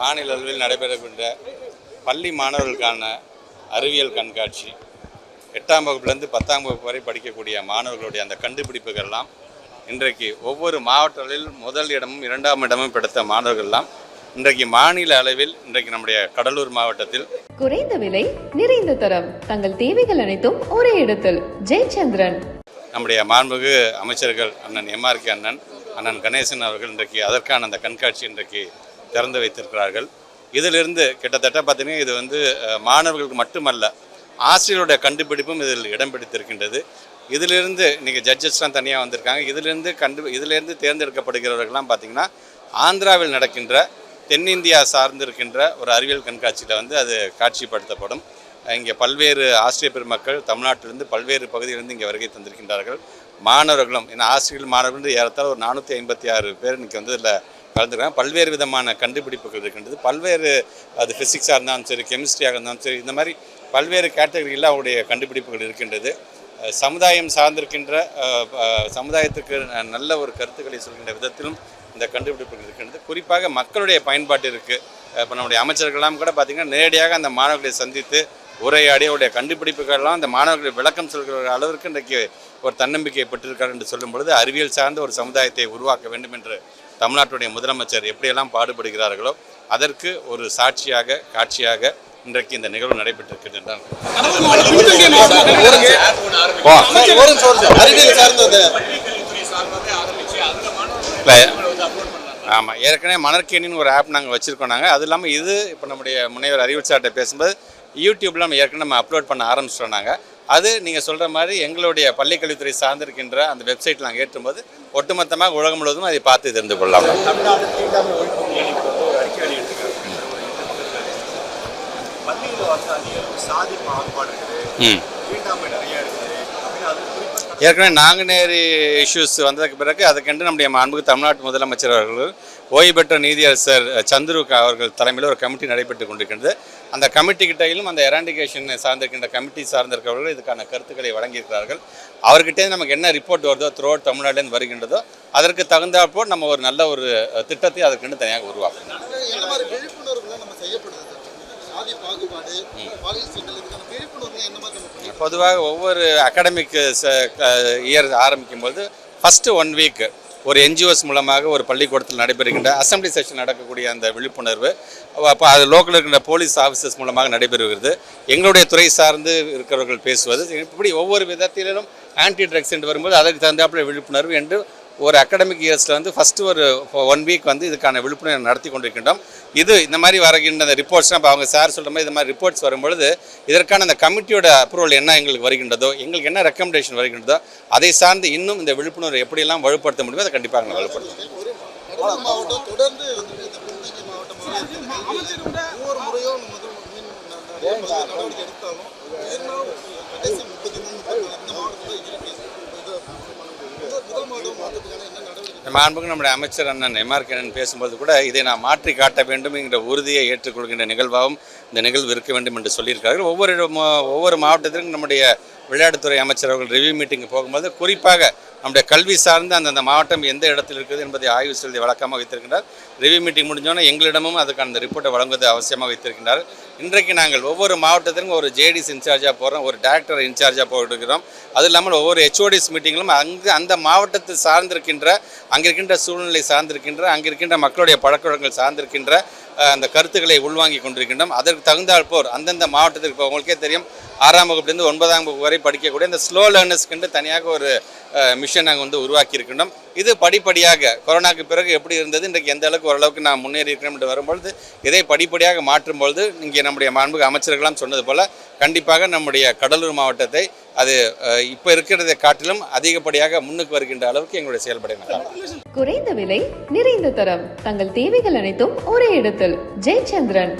மாநில அளவில் நடைபெறுகின்ற பள்ளி மாணவர்களுக்கான அறிவியல் கண்காட்சி. எட்டாம் வகுப்புலேருந்து பத்தாம் வகுப்பு வரை படிக்கக்கூடிய மாணவர்களுடைய அந்த கண்டுபிடிப்புகள்லாம் இன்றைக்கு ஒவ்வொரு மாவட்டங்களில் முதல் இடமும் இரண்டாம் இடமும் பிடித்த மாணவர்கள்லாம் இன்றைக்கு மாநில அளவில் இன்றைக்கு நம்முடைய கடலூர் மாவட்டத்தில் குறைந்த விலை நிறைந்த தரம் தங்கள் தேவைகள் அனைத்தும் ஒரே இடத்தில். ஜெயச்சந்திரன். நம்முடைய மாண்புமிகு அமைச்சர்கள் அண்ணன் எம்ஆர்கே அண்ணன் அண்ணன் கணேசன் அவர்கள் இன்றைக்கு அதற்கான அந்த கண்காட்சி இன்றைக்கு திறந்து வைத்திருக்கிறார்கள். இதிலிருந்து கிட்டத்தட்ட பார்த்தீங்கன்னா இது வந்து மாணவர்களுக்கு மட்டுமல்ல ஆசிரியருடைய கண்டுபிடிப்பும் இதில் இடம் பிடித்திருக்கின்றது. இதிலிருந்து இன்றைக்கி ஜட்ஜஸ்லாம் தனியாக வந்திருக்காங்க. இதிலிருந்து கண்டு இதிலிருந்து தேர்ந்தெடுக்கப்படுகிறவர்கள்லாம் பார்த்தீங்கன்னா ஆந்திராவில் நடக்கின்ற தென்னிந்தியா சார்ந்திருக்கின்ற ஒரு அறிவியல் கண்காட்சியில் வந்து அது காட்சிப்படுத்தப்படும். இங்கே பல்வேறு ஆசிரியர் பெருமக்கள் தமிழ்நாட்டிலிருந்து பல்வேறு பகுதியிலிருந்து இங்கே வருகை தந்திருக்கின்றார்கள். மாணவர்களும் ஏன்னா ஆசிரியர்கள் மாணவர்கள் வந்து ஏறத்தாழ ஒரு நானூற்றி ஐம்பத்தி ஆறு பேர் இன்றைக்கி வந்து இதில் கலந்துக்கிறாங்க பல்வேறு விதமான கண்டுபிடிப்புகள் இருக்கின்றது. பல்வேறு அது ஃபிசிக்ஸாக இருந்தாலும் சரி கெமிஸ்ட்ரியாக இருந்தாலும் சரி இந்த மாதிரி பல்வேறு கேட்டகரியில் அவருடைய கண்டுபிடிப்புகள் இருக்கின்றது. சமுதாயம் சார்ந்திருக்கின்ற சமுதாயத்துக்கு ந- நல்ல ஒரு கருத்துக்களை சொல்கின்ற விதத்திலும் இந்த கண்டுபிடிப்புகள் இருக்கின்றது. குறிப்பாக மக்களுடைய பயன்பாட்டிற்கு இப்போ நம்முடைய அமைச்சர்கள்லாம் கூட பார்த்திங்கன்னா நேரடியாக அந்த மாணவர்களை சந்தித்து உரையாடி அவருடைய கண்டுபிடிப்புகள்லாம் அந்த மாணவர்கள் விளக்கம் சொல்கிற அளவிற்கு இன்றைக்கு ஒரு தன்னம்பிக்கை பெற்றிருக்கார் என்று சொல்லும் பொழுது அறிவியல் சார்ந்த ஒரு சமுதாயத்தை உருவாக்க வேண்டும் என்று தமிழ்நாட்டுடைய முதலமைச்சர் எப்படியெல்லாம் பாடுபடுகிறார்களோ அதற்கு ஒரு சாட்சியாக காட்சியாக இன்றைக்கு இந்த நிகழ்வு நடைபெற்றிருக்கிறது ஆமாம் ஏற்கனவே மணற்கேணின்னு ஒரு ஆப் நாங்கள் வச்சுருக்கோம் நாங்கள் அது இல்லாமல் இது இப்போ நம்முடைய முனைவர் அறிவியல் சார்கிட்ட பேசும்போது யூடியூப்பில் நம்ம ஏற்கனவே நம்ம அப்லோட் பண்ண ஆரம்பிச்சிட்டோம் நாங்கள் அது நீங்கள் சொல்கிற மாதிரி எங்களுடைய பள்ளிக்கல்வித்துறை சார்ந்திருக்கின்ற அந்த வெப்சைட்டில் நாங்கள் ஏற்றும்போது ஒட்டுமொத்தமாக உலகம் முழுவதும் அதை பார்த்து தெரிந்து கொள்ளலாம். சாதி நிறைய ஏற்கனவே நாங்குநேரி இஷ்யூஸ் வந்ததுக்கு பிறகு அதுக்கென்று நம்முடைய அன்புக்கு தமிழ்நாட்டு முதலமைச்சர் அவர்கள் ஓய்வு பெற்ற நீதியரசர் சந்துரு அவர்கள் தலைமையில் ஒரு கமிட்டி நடைபெற்று கொண்டிருக்கின்றது. அந்த கமிட்டி கிட்டையிலும் அந்த எராண்டிகேஷன் சார்ந்திருக்கின்ற கமிட்டி சார்ந்திருக்கிறவர்கள் இதுக்கான கருத்துக்களை வழங்கியிருக்கிறார்கள். அவர்கிட்டே நமக்கு என்ன ரிப்போர்ட் வருதோ த்ரூ அவுட் தமிழ்நாட்டிலேருந்து வருகின்றதோ அதற்கு தகுந்தாற்போல் நம்ம ஒரு நல்ல ஒரு திட்டத்தை அதற்கென்று தனியாக உருவாக்கணும் பொதுவாக ஒவ்வொரு அகாடமிக் இயர் ஆரம்பிக்கும் போது ஃபஸ்ட்டு ஒன் வீக் ஒரு என்ஜிஓஸ் மூலமாக ஒரு பள்ளிக்கூடத்தில் நடைபெறுகின்ற அசம்பிளி செஷன் நடக்கக்கூடிய அந்த விழிப்புணர்வு. அப்போ அது லோக்கல் இருக்கின்ற போலீஸ் ஆஃபீஸர்ஸ் மூலமாக நடைபெறுகிறது. எங்களுடைய துறை சார்ந்து இருக்கிறவர்கள் பேசுவது. இப்படி ஒவ்வொரு விதத்திலும் ஆன்டி ட்ரக்ஸ் என்று வரும்போது அதற்கு தகுந்தாப்புல விழிப்புணர்வு என்று ஒரு அகாடமிக் இயர்ஸில் வந்து ஃபஸ்ட்டு ஒரு ஒன் வீக் வந்து இதுக்கான விழிப்புணர்வு நடத்தி கொண்டிருக்கின்றோம். இது இந்த மாதிரி வருகின்ற அந்த ரிப்போர்ட்ஸ்லாம் இப்போ அவங்க சார் சொல்கிற மாதிரி இந்த மாதிரி ரிப்போர்ட்ஸ் வரும்பொழுது இதற்கான அந்த கமிட்டியோட அப்ரூவல் என்ன எங்களுக்கு வருகின்றதோ எங்களுக்கு என்ன ரெக்கமெண்டேஷன் வருகின்றதோ அதை சார்ந்து இன்னும் இந்த விழிப்புணர்வு எப்படியெல்லாம் வலுப்படுத்த முடியுமோ அதை கண்டிப்பாக நாங்கள் வலுப்படுத்துவோம். மாவட்டம் தொடர்ந்து ஒவ்வொரு முறையும் நடவடிக்கை எடுத்தாலும் கடைசி முப்பத்தி மூணு இந்த மாவட்டத்தில் இருக்கு நம்ம அன்புக்கு நம்முடைய அமைச்சர் அண்ணன் எம்ஆர்கேனன் பேசும்போது கூட இதை நான் மாற்றி காட்ட வேண்டும் என்கிற உறுதியை ஏற்றுக்கொள்கின்ற நிகழ்வாகவும் இந்த நிகழ்வு இருக்க வேண்டும் என்று சொல்லியிருக்கார்கள் ஒவ்வொரு ஒவ்வொரு மாவட்டத்திலும் நம்முடைய விளையாட்டுத்துறை அமைச்சர் அவர்கள் ரிவ்யூ மீட்டிங் போகும்போது குறிப்பாக நம்முடைய கல்வி சார்ந்து அந்தந்த மாவட்டம் எந்த இடத்தில் இருக்குது என்பதை ஆய்வு செய்து வழக்கமாக வைத்திருக்கின்றார். ரிவ்யூ மீட்டிங் முடிஞ்சோன்னே எங்களிடமும் அதுக்கான அந்த ரிப்போர்ட்டை வழங்குவது அவசியமாக வைத்திருக்கின்றார். இன்றைக்கு நாங்கள் ஒவ்வொரு மாவட்டத்திலும் ஒரு ஜேடிஸ் இன்சார்ஜாக போகிறோம் ஒரு டேரக்டர் இன்சார்ஜாக போட்டுக்கிறோம் அது இல்லாமல் ஒவ்வொரு ஹெச்ஓடிஸ் மீட்டிங்கிலும் அங்கு அந்த மாவட்டத்தை சார்ந்திருக்கின்ற அங்கே இருக்கின்ற சூழ்நிலை சார்ந்திருக்கின்ற அங்கிருக்கின்ற மக்களுடைய மக்களுடைய பழக்கவழக்கங்கள் சார்ந்திருக்கின்ற அந்த கருத்துக்களை உள்வாங்கி கொண்டிருக்கின்றோம். அதற்கு தகுந்தாற்போர் அந்தந்த மாவட்டத்திற்கு இப்போ உங்களுக்கே தெரியும். ஆறாம் வகுப்புலேருந்து ஒன்பதாம் வகுப்பு வரை படிக்கக்கூடிய இந்த ஸ்லோ லேர்னர்ஸ்க்கு தனியாக ஒரு மிஷன் நாங்கள் வந்து உருவாக்கி இருக்கின்றோம் இது படிப்படியாக கொரோனாக்கு பிறகு எப்படி இருந்தது இன்றைக்கு எந்த அளவுக்கு ஓரளவுக்கு நான் முன்னேறி இருக்கிறேன் என்று வரும்பொழுது இதை படிப்படியாக மாற்றும் பொழுது இங்கே நம்முடைய மாண்புக அமைச்சர்களாம் சொன்னது போல கண்டிப்பாக நம்முடைய கடலூர் மாவட்டத்தை அது இப்போ இருக்கிறதை காட்டிலும் அதிகப்படியாக முன்னுக்கு வருகின்ற அளவுக்கு எங்களுடைய செயல்பட நல்லா குறைந்த விலை நிறைந்த தரம். தங்கள் தேவைகள் அனைத்தும் ஒரே இடத்தில். ஜெயச்சந்திரன்.